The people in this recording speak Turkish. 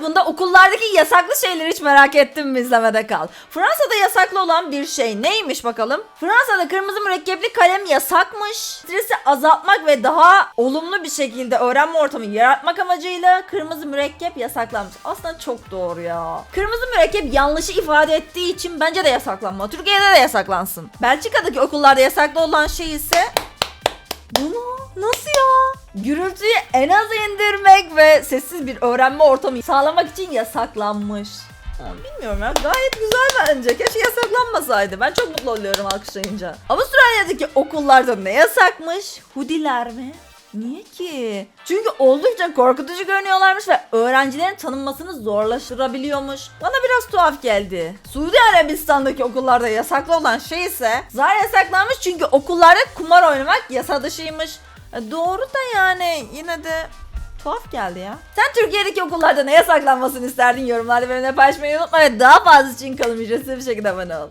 İşte bunda okullardaki yasaklı şeyleri hiç merak ettim mi izlemede kal. Fransa'da yasaklı olan bir şey neymiş bakalım? Fransa'da kırmızı mürekkepli kalem yasakmış. Stresi azaltmak ve daha olumlu bir şekilde öğrenme ortamı yaratmak amacıyla kırmızı mürekkep yasaklanmış. Aslında çok doğru ya. Kırmızı mürekkep yanlışı ifade ettiği için bence de yasaklanmalı. Türkiye'de de yasaklansın. Belçika'daki okullarda yasaklı olan şey ise bunu nasıl? Gürültüyü en az indirmek ve sessiz bir öğrenme ortamı sağlamak için yasaklanmış. Ha, Bilmiyorum ya gayet güzel bence. Keşke yasaklanmasaydı. Ben çok mutlu oluyorum alkışlayınca. Avustralya'daki okullarda ne yasakmış? Hudiler mi? Niye ki? Çünkü oldukça korkutucu görünüyorlarmış ve öğrencilerin tanınmasını zorlaştırabiliyormuş. Bana biraz tuhaf geldi. Suudi Arabistan'daki okullarda yasaklı olan şey ise zar yasaklanmış çünkü okullarda kumar oynamak yasa dışıymış. E, doğru da yani yine de tuhaf geldi ya. Sen Türkiye'deki okullarda ne yasaklanmasını isterdin yorumlarda benimle paylaşmayı unutma ve daha fazla için kalın ücretsiz bir şekilde abone ol.